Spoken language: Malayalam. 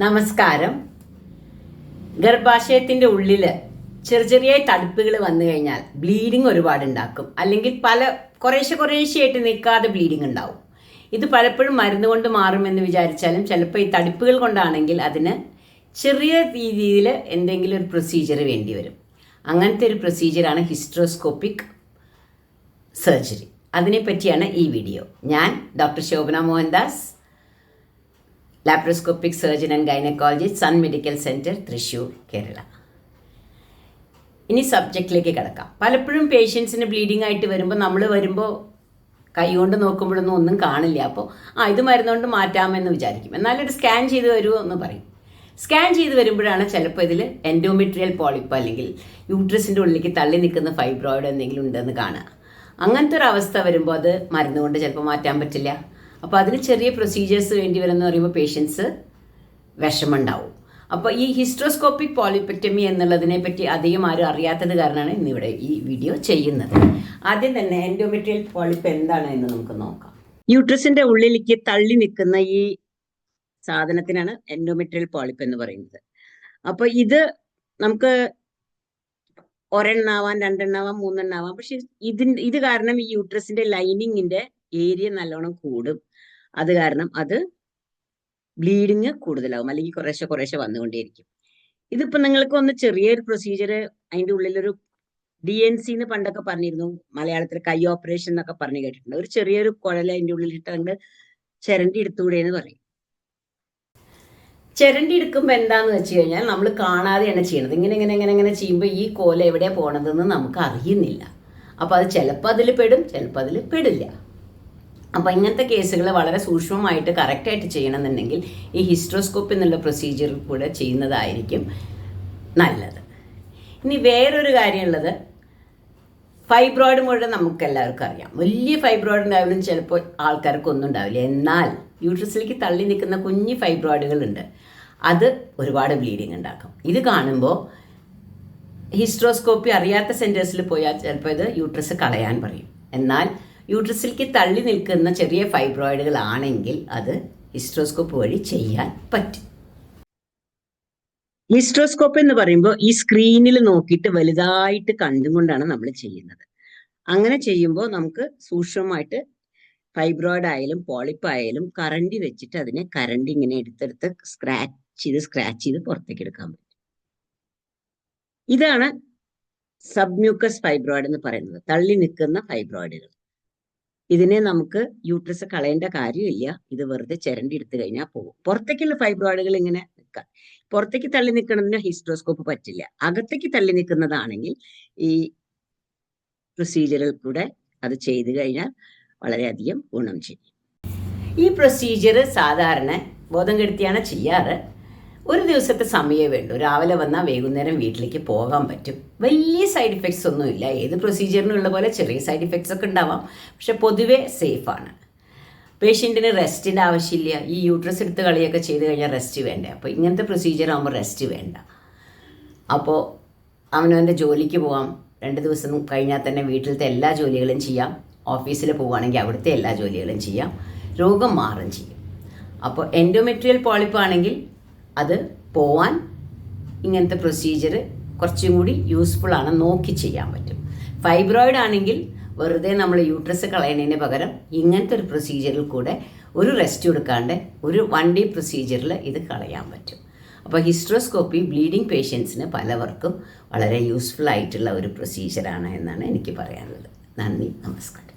നമസ്കാരം. ഗർഭാശയത്തിന്റെ ഉള്ളിൽ ചെറിയ ചെറിയ തടുപ്പുകൾ വന്നു കഴിഞ്ഞാൽ ബ്ലീഡിങ് ഒരുപാട് ഉണ്ടാക്കും അല്ലെങ്കിൽ പല കുറേശ്ശെ കുറേശ്ശെയായിട്ട് നിൽക്കാതെ ബ്ലീഡിങ് ഉണ്ടാവും. ഇത് പലപ്പോഴും മരുന്ന് കൊണ്ട് മാറുമെന്ന് വിചാരിച്ചാലും ചിലപ്പോൾ ഈ തടുപ്പുകൾ കൊണ്ടാണെങ്കിൽ അതിന് ചെറിയ രീതിയിൽ എന്തെങ്കിലും ഒരു പ്രൊസീജിയർ വേണ്ടി വരും. അങ്ങനത്തെ ഒരു പ്രൊസീജിയറാണ് ഹിസ്ട്രോസ്കോപ്പിക് സർജറി അതിനെപ്പറ്റിയാണ് ഈ വീഡിയോ ഞാൻ doctor Shobhana Mohandas. Laparoscopic surgeon and gynaecology Sun medical centre Thrissur Kerala ഇനി സബ്ജക്റ്റിലേക്ക് കിടക്കാം. പലപ്പോഴും പേഷ്യൻസിന് ബ്ലീഡിംഗ് ആയിട്ട് വരുമ്പോൾ നമ്മൾ വരുമ്പോൾ കൈകൊണ്ട് നോക്കുമ്പോഴൊന്നും ഒന്നും കാണില്ല. അപ്പോൾ ആ ഇത് മരുന്നുകൊണ്ട് മാറ്റാമെന്ന് വിചാരിക്കും. എന്നാലൊരു സ്കാൻ ചെയ്ത് വരുമോ എന്ന് പറയും. സ്കാൻ ചെയ്ത് വരുമ്പോഴാണ് ചിലപ്പോൾ ഇതിൽ എൻഡോമെട്രിയൽ പോളിപ്പ് അല്ലെങ്കിൽ യൂട്രസിന്റെ ഉള്ളിലേക്ക് തള്ളി നിൽക്കുന്ന ഫൈബ്രോയിഡ് എന്തെങ്കിലും ഉണ്ടെന്ന് കാണുക. അങ്ങനത്തെ ഒരു അവസ്ഥ വരുമ്പോൾ അത് മരുന്നുകൊണ്ട് ചിലപ്പോൾ മാറ്റാൻ പറ്റില്ല. അപ്പോൾ അതിന് ചെറിയ പ്രൊസീജിയേഴ്സ് വേണ്ടി വരുമെന്ന് പറയുമ്പോൾ പേഷ്യൻസ് വിഷമമുണ്ടാവും. അപ്പോൾ ഈ ഹിസ്ട്രോസ്കോപ്പിക് പോളിപെക്ടമി എന്നുള്ളതിനെ പറ്റി അധികം ആരും അറിയാത്തത് കാരണമാണ് ഇന്നിവിടെ ഈ വീഡിയോ ചെയ്യുന്നത്. ആദ്യം തന്നെ എൻഡോമെട്രിയൽ പോളിപ്പ് എന്താണ് എന്ന് നമുക്ക് നോക്കാം. യൂട്രസിന്റെ ഉള്ളിലേക്ക് തള്ളി നിൽക്കുന്ന ഈ സാധനത്തിനാണ് എൻഡോമെട്രിയൽ പോളിപ്പ് എന്ന് പറയുന്നത്. അപ്പോൾ ഇത് നമുക്ക് ഒരെണ്ണാവാം രണ്ടെണ്ണാവാം മൂന്നെണ്ണാവാം. പക്ഷെ ഇതിന് ഇത് കാരണം ഈ യൂട്രസിന്റെ ലൈനിങ്ങിന്റെ ഏരിയ നല്ലോണം കൂടും. അത് കാരണം അത് ബ്ലീഡിങ് കൂടുതലാവും. അല്ലെങ്കിൽ കുറേശ്ശെ കുറേശ്ശെ വന്നുകൊണ്ടേയിരിക്കും. ഇതിപ്പോ നിങ്ങൾക്ക് ഒന്ന് ചെറിയൊരു പ്രൊസീജിയർ അതിന്റെ ഉള്ളിലൊരു ഡി എൻ സി എന്ന് പണ്ടൊക്കെ പറഞ്ഞിരുന്നു. മലയാളത്തിൽ കൈ ഓപ്പറേഷൻ എന്നൊക്കെ പറഞ്ഞു കേട്ടിട്ടുണ്ട്. ഒരു ചെറിയൊരു കുഴൽ അതിന്റെ ഉള്ളിലിട്ട് ഇട്ട് ചിരണ്ടി എടുത്തുകൂടെ എന്ന് പറയും. ചിരണ്ടി എടുക്കുമ്പോൾ എന്താന്ന് വെച്ച് കഴിഞ്ഞാൽ നമ്മൾ കാണാതെയാണ് ചെയ്യണത് ഇങ്ങനെ ഇങ്ങനെ ഇങ്ങനെ ഇങ്ങനെ ചെയ്യുമ്പോൾ ഈ കോല എവിടെയാണ് പോണതെന്ന് നമുക്ക് അറിയുന്നില്ല. അപ്പോൾ അത് ചിലപ്പോൾ അതിൽ പെടും ചിലപ്പോൾ അതിൽ പെടില്ല. അപ്പോൾ ഇങ്ങനത്തെ കേസുകൾ വളരെ സൂക്ഷ്മമായിട്ട് കറക്റ്റായിട്ട് ചെയ്യണമെന്നുണ്ടെങ്കിൽ ഈ ഹിസ്ട്രോസ്കോപ്പ് എന്നുള്ള പ്രൊസീജിയർ കൂടെ ചെയ്യുന്നതായിരിക്കും നല്ലത്. ഇനി വേറൊരു കാര്യമുള്ളത് ഫൈബ്രോയിഡ് മുഴുവൻ നമുക്കെല്ലാവർക്കും അറിയാം. വലിയ ഫൈബ്രോയിഡ് ഉണ്ടായാലും ചിലപ്പോൾ ആൾക്കാർക്കൊന്നും ഉണ്ടാവില്ല. എന്നാൽ യൂട്രസിലേക്ക് തള്ളി നിൽക്കുന്ന കുഞ്ഞു ഫൈബ്രോയിഡുകൾ ഉണ്ട് അത് ഒരുപാട് ബ്ലീഡിങ് ഉണ്ടാക്കും. ഇത് കാണുമ്പോൾ ഹിസ്ട്രോസ്കോപ്പി അറിയാത്ത സെന്റേഴ്സിൽ പോയാൽ ചിലപ്പോൾ ഇത് യൂട്രസ് കളയാൻ പറയും. എന്നാൽ യൂട്രസിലേക്ക് തള്ളി നിൽക്കുന്ന ചെറിയ ഫൈബ്രോയിഡുകൾ ആണെങ്കിൽ അത് ഹിസ്ട്രോസ്കോപ്പ് വഴി ചെയ്യാൻ പറ്റും. ഹിസ്ട്രോസ്കോപ്പ് എന്ന് പറയുമ്പോൾ ഈ സ്ക്രീനിൽ നോക്കിയിട്ട് വലുതായിട്ട് കണ്ടുകൊണ്ടാണ് നമ്മൾ ചെയ്യുന്നത്. അങ്ങനെ ചെയ്യുമ്പോൾ നമുക്ക് സൂക്ഷ്മമായിട്ട് ഫൈബ്രോയിഡ് ആയാലും പോളിപ്പ് ആയാലും കറണ്ടി വെച്ചിട്ട് അതിനെ കറണ്ട് ഇങ്ങനെ എടുത്തെടുത്ത് സ്ക്രാച്ച് ചെയ്ത് സ്ക്രാച്ച് ചെയ്ത് പുറത്തേക്ക് എടുക്കാൻ പറ്റും. ഇതാണ് സബ്മ്യൂക്കസ് ഫൈബ്രോയിഡ് എന്ന് പറയുന്നത്. തള്ളി നിൽക്കുന്ന ഫൈബ്രോയിഡുകൾ. ഇതിനെ നമുക്ക് യൂട്രസ് കളയേണ്ട കാര്യമില്ല. ഇത് വെറുതെ ചിരണ്ടി എടുത്തു കഴിഞ്ഞാൽ പോകും പുറത്തേക്കുള്ള ഫൈബ്രോയിഡുകൾ ഇങ്ങനെ നിൽക്കാം. പുറത്തേക്ക് തള്ളി നിൽക്കണതിന് ഹിസ്ട്രോസ്കോപ്പ് പറ്റില്ല. അകത്തേക്ക് തള്ളി നിൽക്കുന്നതാണെങ്കിൽ ഈ പ്രൊസീജിയറിൽ കൂടെ അത് ചെയ്തു കഴിഞ്ഞാൽ വളരെയധികം ഗുണം ചെയ്യും. ഈ പ്രൊസീജിയർ സാധാരണ ബോധം കെടുത്തിയാണ് ചെയ്യാറ്. ഒരു ദിവസത്തെ സമയമേ വേണ്ടൂ. രാവിലെ വന്നാൽ വൈകുന്നേരം വീട്ടിലേക്ക് പോകാൻ പറ്റും. വലിയ സൈഡ് ഇഫക്ട്സ് ഒന്നുമില്ല ഏത് പ്രൊസീജിയറിനും ഉള്ള പോലെ ചെറിയ സൈഡ് ഇഫക്ട്സ് ഒക്കെ ഉണ്ടാവാം. പക്ഷെ പൊതുവെ സേഫാണ് പേഷ്യന്റിന് റെസ്റ്റിന്റെ ആവശ്യമില്ല. ഈ യൂട്രസ് എടുത്ത് കളിയൊക്കെ ചെയ്ത് കഴിഞ്ഞാൽ റെസ്റ്റ് വേണ്ട? അപ്പോൾ ഇങ്ങനത്തെ പ്രൊസീജിയർ ആകുമ്പോൾ റെസ്റ്റ് വേണ്ട. അപ്പോൾ അവനവന്റെ ജോലിക്ക് പോവാം. രണ്ട് ദിവസം കഴിഞ്ഞാൽ തന്നെ വീട്ടിലത്തെ എല്ലാ ജോലികളും ചെയ്യാം. ഓഫീസിൽ പോവുകയാണെങ്കിൽ അവിടുത്തെ എല്ലാ ജോലികളും ചെയ്യാം. രോഗം മാറും ചെയ്യും. അപ്പോൾ എൻഡോമെട്രിയൽ പോളിപ്പ് ആണെങ്കിൽ അത് പോവാൻ ഇങ്ങനത്തെ പ്രൊസീജിയർ കുറച്ചും കൂടി യൂസ്ഫുൾ ആണ്. നോക്കി ചെയ്യാൻ പറ്റും. ഫൈബ്രോയിഡ് ആണെങ്കിൽ വെറുതെ നമ്മൾ യൂട്രസ് കളയണതിന് പകരം ഇങ്ങനത്തെ ഒരു പ്രൊസീജിയറിൽ കൂടെ ഒരു റെസ്റ്റ് കൊടുക്കാണ്ട് ഒരു വൺ ഡേ പ്രൊസീജിയറിൽ ഇത് കളയാൻ പറ്റും. അപ്പോൾ ഹിസ്ട്രോസ്കോപ്പി ബ്ലീഡിംഗ് പേഷ്യൻസിന് പലവർക്കും വളരെ യൂസ്ഫുൾ ആയിട്ടുള്ള ഒരു പ്രൊസീജിയറാണ് എന്നാണ് എനിക്ക് പറയാനുള്ളത്. നന്ദി നമസ്കാരം.